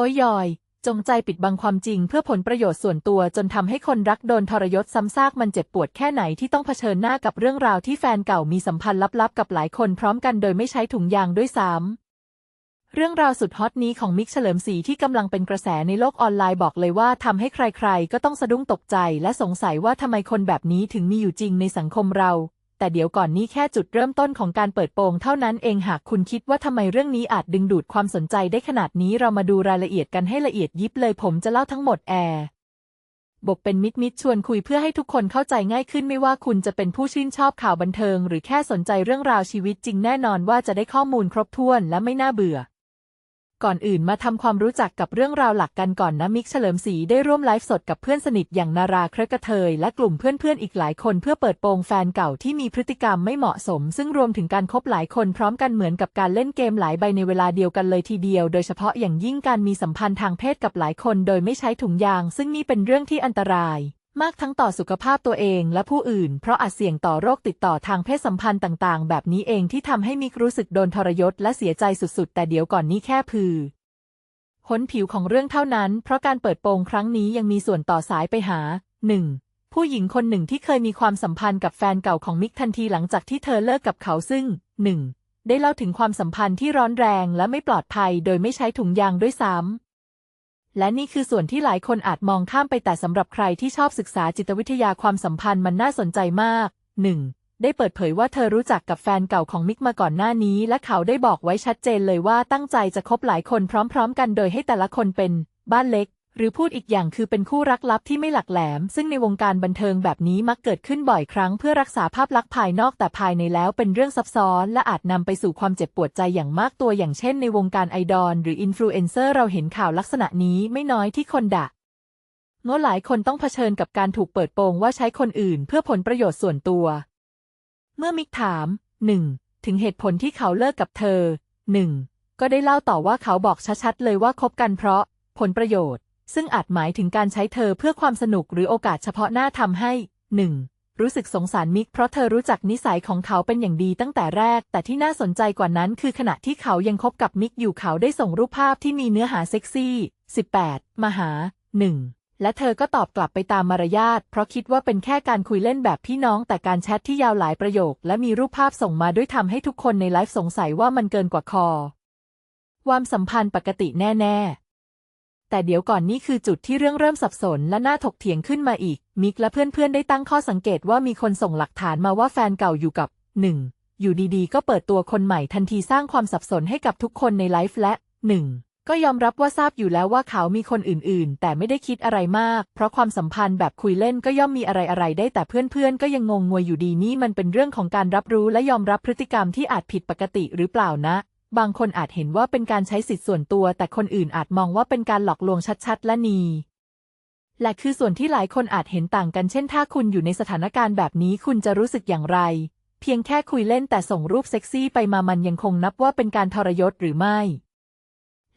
อ้ยยอย จงใจปิดบังความจริงเพื่อผลประโยชน์ส่วนตัวจนทำให้คนรักโดนทรยศซ้ำซากมันเจ็บปวดแค่ไหนที่ต้องเผชิญหน้ากับเรื่องราวที่แฟนเก่ามีสัมพันธ์ลับๆ กับหลายคนพร้อมกันโดยไม่ใช้ถุงยางด้วยซ้ำเรื่องราวสุดฮอตนี้ของมิกเฉลิมศรีที่กำลังเป็นกระแสในโลกออนไลน์บอกเลยว่าทำให้ใครๆ ก็ต้องสะดุ้งตกใจและสงสัยว่าทำไมคนแบบนี้ถึงมีอยู่จริงในสังคมเรา แต่เดี๋ยวก่อนนี้แค่จุดเริ่มต้นของการเปิดโปงเท่านั้นเองหากคุณคิดว่าทำไมเรื่องนี้อาจดึงดูดความสนใจได้ขนาดนี้เรามาดูรายละเอียดกันให้ละเอียดยิบเลยผมจะเล่าทั้งหมดแอร์บกเป็นมิตรมิตรชวนคุยเพื่อให้ทุกคนเข้าใจง่ายขึ้นไม่ว่าคุณจะเป็นผู้ชื่นชอบข่าวบันเทิง หรือแค่สนใจเรื่องราวชีวิตจริงแน่นอนว่าจะได้ข้อมูลครบถ้วนและไม่น่าเบื่อ ก่อนอื่นมาทำความรู้จักกับเรื่องราวหลักกันก่อนนะมิกเฉลิมศรีได้ร่วมไลฟ์สดกับเพื่อนสนิทอย่างนาราเครกระเทย และกลุ่มเพื่อนๆอีกหลายคนเพื่อเปิดโปงแฟนเก่าที่มีพฤติกรรมไม่เหมาะสม ซึ่งรวมถึงการคบหลายคนพร้อมกันเหมือนกับการเล่นเกมหลายใบในเวลาเดียวกันเลยทีเดียว โดยเฉพาะอย่างยิ่งการมีสัมพันธ์ทางเพศกับหลายคน โดยไม่ใช้ถุงยาง ซึ่งนี่เป็นเรื่องที่อันตราย มากทั้งต่อสุขภาพตัวเองและผู้อื่น เพราะอาจเสี่ยงต่อโรคติดต่อทางเพศสัมพันธ์ต่างๆ แบบนี้เองที่ทำให้มิกรู้สึกโดนทรยศและเสียใจสุดๆ แต่เดี๋ยวก่อนนี้แค่พือพ้นผิวของเรื่องเท่านั้น เพราะการเปิดโปงครั้งนี้ยังมีส่วนต่อสายไปหา 1. ผู้หญิงคนหนึ่งที่เคยมีความสัมพันธ์กับแฟนเก่าของมิกทันทีหลังจากที่เธอเลิกกับเขาซึ่ง 1. ได้เล่าถึงความสัมพันธ์ที่ร้อนแรงและไม่ปลอดภัย โดยไม่ใช้ถุงยางด้วยซ้ำ และนี่คือส่วนที่หลายคนอาจมองข้ามไปแต่สำหรับใครที่ชอบศึกษาจิตวิทยาความสัมพันธ์มันน่าสนใจมาก 1. ได้เปิดเผยว่าเธอรู้จักกับแฟนเก่าของมิกมาก่อนหน้านี้ และเขาได้บอกไว้ชัดเจนเลยว่าตั้งใจจะคบหลายคนพร้อม ๆ กันโดยให้แต่ละคนเป็นบ้านเล็ก หรือพูดอีกอย่างคือเป็นคู่รักลับที่ไม่หลักแหลม ซึ่งในวงการบันเทิงแบบนี้มักเกิดขึ้นบ่อยครั้งเพื่อรักษาภาพลักษณ์ภายนอกแต่ภายในแล้วเป็นเรื่องซับซ้อน และอาจนำไปสู่ความเจ็บปวดใจอย่างมากตัวอย่างเช่นในวงการไอดอลหรืออินฟลูเอนเซอร์เราเห็นข่าวลักษณะนี้ไม่น้อยที่คนด่าโง่อหลายคนต้องเผชิญกับการถูกเปิดโปงว่าใช้คนอื่นเพื่อผลประโยชน์ส่วนตัว เมื่อมิกถาม 1. ถึงเหตุผลที่เขาเลิกกับเธอ 1. ก็ได้เล่าต่อว่าเขาบอกชัดๆเลยว่าคบกันเพราะ ผลประโยชน์ ซึ่งอาจหมายถึงการใช้เธอเพื่อความสนุกหรือโอกาสเฉพาะหน้าทำให้ 1. รู้สึกสงสารมิกเพราะเธอรู้จักนิสัยของเขาเป็นอย่างดีตั้งแต่แรก แต่ที่น่าสนใจกว่านั้นคือขณะที่เขายังคบกับมิกอยู่เขาได้ส่งรูปภาพที่มีเนื้อหาเซ็กซี่ 18 มาหา 1. และเธอก็ตอบกลับไปตามมารยาทเพราะคิดว่าเป็นแค่การคุยเล่นแบบพี่น้องแต่การแชทที่ยาวหลายประโยค และมีรูปภาพส่งมาด้วยทำให้ทุกคนในไลฟ์สงสัยว่ามันเกินกว่าคอความสัมพันธ์ปกติแน่ ๆ แต่เดี๋ยวก่อนนี่คือจุดที่เรื่องเริ่มสับสนและน่าถกเถียงขึ้นมาอีก มิกและเพื่อนๆได้ตั้งข้อสังเกตว่ามีคนส่งหลักฐานมาว่าแฟนเก่าอยู่กับ 1. อยู่ดีๆ ก็เปิดตัวคนใหม่ทันทีสร้างความสับสนให้กับทุกคนในไลฟ์และ 1. ก็ยอมรับว่าทราบอยู่แล้วว่าเขามีคนอื่นๆ แต่ไม่ได้คิดอะไรมาก เพราะความสัมพันธ์แบบคุยเล่นก็ย่อมมีอะไรๆ ได้แต่เพื่อนๆ ก็ยังงงงวยอยู่ดีนี่มันเป็นเรื่องของการรับรู้และยอมรับพฤติกรรมที่อาจผิดปกติหรือเปล่านะ บางคนอาจเห็นว่าเป็นการใช้สิทธิ์ส่วนตัว แต่คนอื่นอาจมองว่าเป็นการหลอกลวงชัดๆ และนีและคือส่วนที่หลายคนอาจเห็นต่างกันเช่นถ้าคุณอยู่ในสถานการณ์แบบนี้คุณจะรู้สึกอย่างไร เพียงแค่คุยเล่นแต่ส่งรูปเซ็กซี่ไปมามันยังคงนับว่าเป็นการทรยศหรือไม่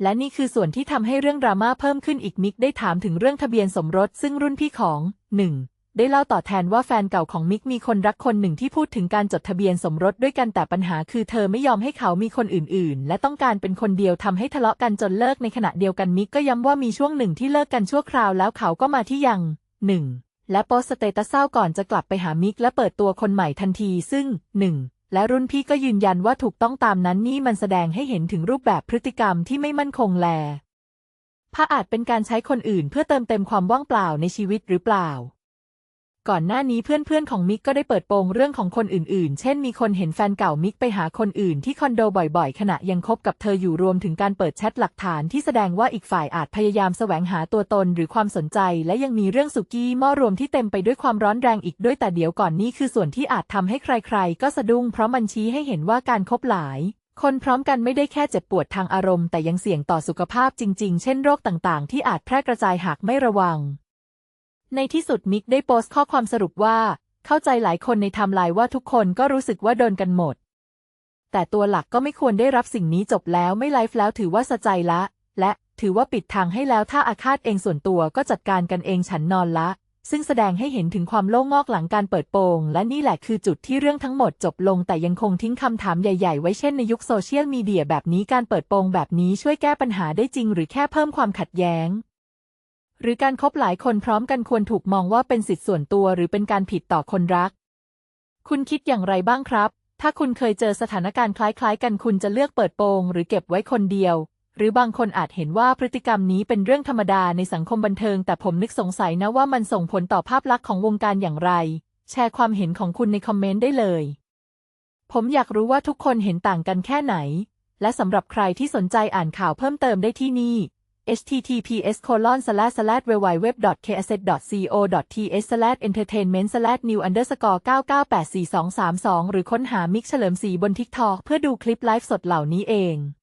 และนี่คือส่วนที่ทำให้เรื่องดราม่าเพิ่มขึ้นอีกมิกได้ถามถึงเรื่องทะเบียนสมรสซึ่งรุ่นพี่ของ 1. ได้เล่าต่อแทนว่าแฟนเก่าของมิกมีคนรักคนหนึ่งที่พูดถึงการจดทะเบียนสมรสด้วยกันแต่ปัญหาคือเธอไม่ยอมให้เขามีคนอื่น ๆ และต้องการเป็นคนเดียวทำให้ทะเลาะกันจนเลิกในขณะเดียวกันมิกก็ย้ำว่ามีช่วงหนึ่งที่เลิกกันชั่วคราวแล้วเขาก็มาที่ยัง 1. และโพสเตตัสเศร้าก่อนจะกลับไปหามิกและเปิดตัวคนใหม่ทันทีซึ่ง 1. และรุ่นพี่ก็ยืนยันว่าถูกต้องตามนั้นนี่มันแสดงให้เห็นถึงรูปแบบพฤติกรรมที่ไม่มั่นคงแลพระอาจเป็นการใช้คนอื่นเพื่อเติมเต็มความว่างเปล่าในชีวิตหรือเปล่า ก่อนหน้านี้เพื่อนๆของมิกก็ได้เปิดโปงเรื่องของคนอื่นๆ เช่นมีคนเห็นแฟนเก่ามิกไปหาคนอื่นที่คอนโดบ่อยๆ ขณะยังคบกับเธออยู่รวมถึงการเปิดแชทหลักฐานที่แสดงว่าอีกฝ่ายอาจพยายามแสวงหาตัวตนหรือความสนใจ และยังมีเรื่องสุกี้หม้อรวมที่เต็มไปด้วยความร้อนแรงอีกด้วยแต่เดี๋ยวก่อนนี่คือส่วนที่อาจทำให้ใครๆ ก็สะดุ้งเพราะมันชี้ให้เห็นว่าการคบหลายคนพร้อมกันไม่ได้แค่เจ็บปวดทางอารมณ์ แต่ยังเสี่ยงต่อสุขภาพจริง ๆ เช่นโรคต่างๆ ที่อาจแพร่กระจายหากไม่ระวัง ในที่สุดมิกได้โพสต์ข้อความสรุปว่า เข้าใจหลายคนในไทม์ไลน์ว่าทุกคนก็รู้สึกว่าโดนกันหมด แต่ตัวหลักก็ไม่ควรได้รับสิ่งนี้จบแล้วไม่ไลฟ์แล้วถือว่าสะใจละ และถือว่าปิดทางให้แล้วถ้าอาฆาตเองส่วนตัวก็จัดการกันเองฉันนอนละ ซึ่งแสดงให้เห็นถึงความโล่งงอกหลังการเปิดโปง และนี่แหละคือจุดที่เรื่องทั้งหมดจบลง แต่ยังคงทิ้งคำถามใหญ่ ๆ ไว้เช่นในยุคโซเชียลมีเดียแบบนี้การเปิดโปงแบบนี้ช่วยแก้ปัญหาได้จริง หรือแค่เพิ่มความขัดแย้ง หรือการคบหลายคนพร้อมกันควรถูกมองว่าเป็นสิทธิส่วนตัวหรือเป็นการผิดต่อคนรัก คุณคิดอย่างไรบ้างครับ ถ้าคุณเคยเจอสถานการณ์คล้ายๆ กันคุณจะเลือกเปิดโปงหรือเก็บไว้คนเดียว หรือบางคนอาจเห็นว่าพฤติกรรมนี้เป็นเรื่องธรรมดาในสังคมบันเทิง แต่ผมนึกสงสัยนะว่ามันส่งผลต่อภาพลักษณ์ของวงการอย่างไร แชร์ความเห็นของคุณในคอมเมนต์ได้เลย ผมอยากรู้ว่าทุกคนเห็นต่างกันแค่ไหน และสำหรับใครที่สนใจอ่านข่าวเพิ่มเติมได้ที่นี่ https colon slash slash www.ksz.co.th slash entertainment slash new underscore 99844232 หรือค้นหามิกเฉลิมศรีบนทิกทอกเพื่อดูคลิปไลฟ์สดเหล่านี้เอง